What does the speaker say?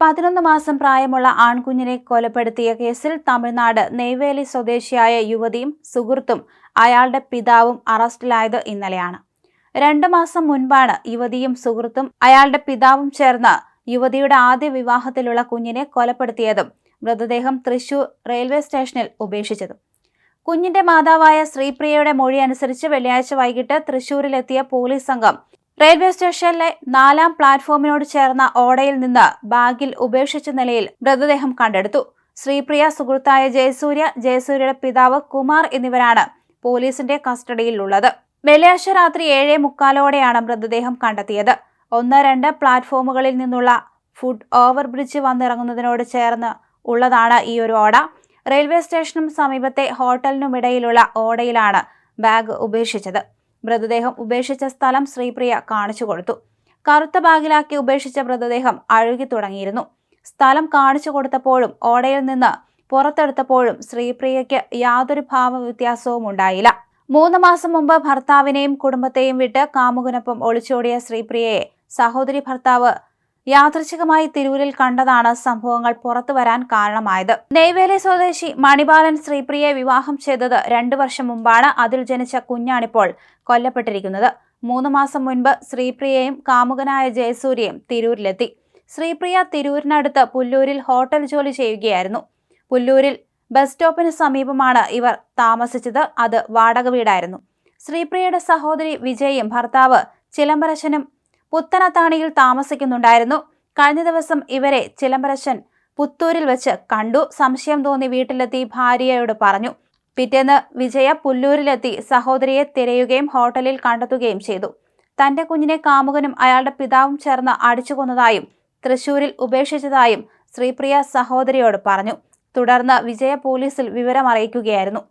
പതിനൊന്ന് മാസം പ്രായമുള്ള ആൺകുഞ്ഞിനെ കൊലപ്പെടുത്തിയ കേസിൽ തമിഴ്നാട് നെയ്വേലി സ്വദേശിയായ യുവതിയും സുഹൃത്തും അയാളുടെ പിതാവും അറസ്റ്റിലായത് ഇന്നലെയാണ്. രണ്ടു മാസം മുൻപാണ് യുവതിയും സുഹൃത്തും അയാളുടെ പിതാവും ചേർന്ന് യുവതിയുടെ ആദ്യ വിവാഹത്തിലുള്ള കുഞ്ഞിനെ കൊലപ്പെടുത്തിയതും മൃതദേഹം തൃശൂർ റെയിൽവേ സ്റ്റേഷനിൽ ഉപേക്ഷിച്ചതും. കുഞ്ഞിന്റെ മാതാവായ ശ്രീപ്രിയയുടെ മൊഴി അനുസരിച്ച് വെള്ളിയാഴ്ച വൈകിട്ട് തൃശൂരിലെത്തിയ പോലീസ് സംഘം റെയിൽവേ സ്റ്റേഷനിലെ നാലാം പ്ലാറ്റ്ഫോമിനോട് ചേർന്ന ഓടയിൽ നിന്ന് ബാഗിൽ ഉപേക്ഷിച്ച നിലയിൽ മൃതദേഹം കണ്ടെടുത്തു. ശ്രീപ്രിയ സുഹൃത്തായ ജയസൂര്യ ജയസൂര്യയുടെ പിതാവ് കുമാർ എന്നിവരാണ് പോലീസിന്റെ കസ്റ്റഡിയിലുള്ളത്. വെള്ളിയാഴ്ച രാത്രി ഏഴേ മുക്കാലോടെയാണ് മൃതദേഹം കണ്ടെത്തിയത്. ഒന്ന് രണ്ട് പ്ലാറ്റ്ഫോമുകളിൽ നിന്നുള്ള ഫുഡ് ഓവർ ബ്രിഡ്ജ് വന്നിറങ്ങുന്നതിനോട് ചേർന്ന് ഉള്ളതാണ് ഈ ഒരു ഓട. റെയിൽവേ സ്റ്റേഷനും സമീപത്തെ ഹോട്ടലിനുമിടയിലുള്ള ഓടയിലാണ് ബാഗ് ഉപേക്ഷിച്ചത്. മൃതദേഹം ഉപേക്ഷിച്ച സ്ഥലം ശ്രീപ്രിയ കാണിച്ചു കൊടുത്തു. കറുത്ത ബാഗിലാക്കി ഉപേക്ഷിച്ച മൃതദേഹം അഴുകി തുടങ്ങിയിരുന്നു. സ്ഥലം കാണിച്ചു കൊടുത്തപ്പോഴും ഓടയിൽ നിന്ന് പുറത്തെടുത്തപ്പോഴും ശ്രീപ്രിയയ്ക്ക് യാതൊരു ഭാവവ്യത്യാസവും ഉണ്ടായില്ല. മൂന്ന് മാസം മുമ്പ് ഭർത്താവിനെയും കുടുംബത്തെയും വിട്ട് കാമുകനൊപ്പം ഒളിച്ചോടിയ ശ്രീപ്രിയയെ സഹോദരി ഭർത്താവ് യാദൃച്ഛികമായി തിരൂരിൽ കണ്ടതാണ് സംഭവങ്ങൾ പുറത്തു വരാൻ കാരണമായത്. നെയ്വേലി സ്വദേശി മണിബാലൻ ശ്രീപ്രിയെ വിവാഹം ചെയ്തത് രണ്ടു വർഷം മുമ്പാണ്. അതിൽ ജനിച്ച കുഞ്ഞാണിപ്പോൾ കൊല്ലപ്പെട്ടിരിക്കുന്നത്. മൂന്ന് മാസം മുൻപ് ശ്രീപ്രിയയും കാമുകനായ ജയസൂര്യയും തിരൂരിലെത്തി. ശ്രീപ്രിയ തിരൂരിനടുത്ത് പുല്ലൂരിൽ ഹോട്ടൽ ജോലി ചെയ്യുകയായിരുന്നു. പുല്ലൂരിൽ ബസ് സ്റ്റോപ്പിന് സമീപമാണ് ഇവർ താമസിച്ചത്. അത് വാടക വീടായിരുന്നു. ശ്രീപ്രിയയുടെ സഹോദരി വിജയും ഭർത്താവ് ചിലമ്പരശനും പുത്തനത്താണിയിൽ താമസിക്കുന്നുണ്ടായിരുന്നു. കഴിഞ്ഞ ദിവസം ഇവരെ ചിലമ്പരശൻ പുത്തൂരിൽ വെച്ച് കണ്ടു. സംശയം തോന്നി വീട്ടിലെത്തി ഭാര്യയോട് പറഞ്ഞു. പിറ്റേന്ന് വിജയ പുല്ലൂരിലെത്തി സഹോദരിയെ തിരയുകയും ഹോട്ടലിൽ കണ്ടെത്തുകയും ചെയ്തു. തന്റെ കുഞ്ഞിനെ കാമുകനും അയാളുടെ പിതാവും ചേർന്ന് അടിച്ചുകൊന്നതായും തൃശൂരിൽ ഉപേക്ഷിച്ചതായും ശ്രീപ്രിയ സഹോദരിയോട് പറഞ്ഞു. തുടർന്ന് വിജയ പോലീസിൽ വിവരം അറിയിക്കുകയായിരുന്നു.